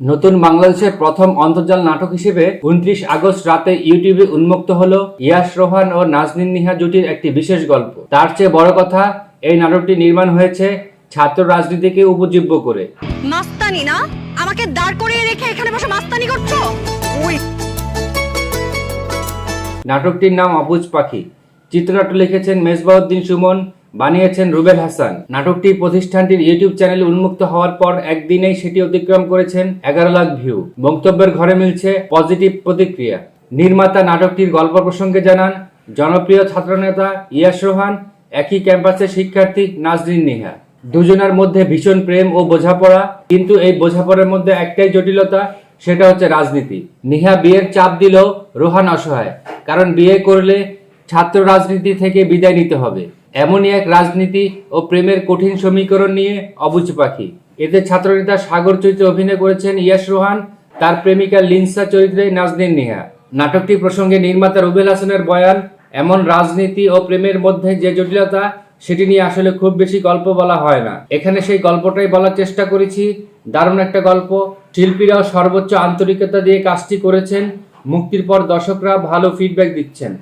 নতুন বাংলাদেশের প্রথম অন্তর্জাল নাটক হিসেবে উনত্রিশ আগস্ট রাতে ইউটিউবে উন্মুক্ত হলো ইয়াস রোহান ও নাজনীন নিহা জুটির একটি বিশেষ গল্প। তার চেয়ে বড় কথা এই নাটকটি নির্মাণ হয়েছে ছাত্র রাজনীতিকে উপজীব্য করে। মাস্তানি না? আমাকে দাঁড় করিয়ে রেখে এখানে বসে মাস্তানি করছ? নাটকটির নাম অবুজ পাখি। চিত্রনাট্য লিখেছেন মেজবাউদ্দিন সুমন বানিয়েছেন রুবেল হাসান। নাটকটি প্রতিষ্ঠানটির ইউটিউব চ্যানেলে উন্মুক্ত হওয়ার পর একদিনেই সেটি অতিক্রম করেছেন এগারো লাখ ভিউ। বক্তব্যের ঘরে মিলছে পজিটিভ প্রতিক্রিয়া। নির্মাতা নাটকটির গল্প প্রসঙ্গে জানান, জনপ্রিয় ছাত্রনেতা ইয়াস রোহান, একই ক্যাম্পাসের শিক্ষার্থী নাজরিন নিহা। দুজনের মধ্যে ভীষণ প্রেম ও বোঝাপড়া, কিন্তু এই বোঝাপড়ার মধ্যে একটাই জটিলতা, সেটা হচ্ছে রাজনীতি। নিহা বিয়ের চাপ দিলেও রোহান অসহায়, কারণ বিয়ে করলে ছাত্র রাজনীতি থেকে বিদায় নিতে হবে। এমনই এক রাজনীতি ও প্রেমের কঠিন সমীকরণ নিয়ে অবুজ পাখি। এতে ছাত্রনেতা সাগর চরিত্রে অভিনয় করেছেন ইয়াস রোহান, তার প্রেমিকা লিনসা চরিত্রে নাজনীন নিহা। নাটকটি প্রসঙ্গে নির্মাতা রুবেল হাসানের বয়ান, এমন রাজনীতি ও প্রেমের মধ্যে যে জটিলতা, সেটি নিয়ে আসলে খুব বেশি গল্প বলা হয় না। এখানে সেই গল্পটাই বলার চেষ্টা করেছি। দারুণ একটা গল্প। শিল্পীরাও সর্বোচ্চ আন্তরিকতা দিয়ে কাজটি করেছেন। মুক্তির পর দর্শকরা ভালো ফিডব্যাক দিচ্ছেন।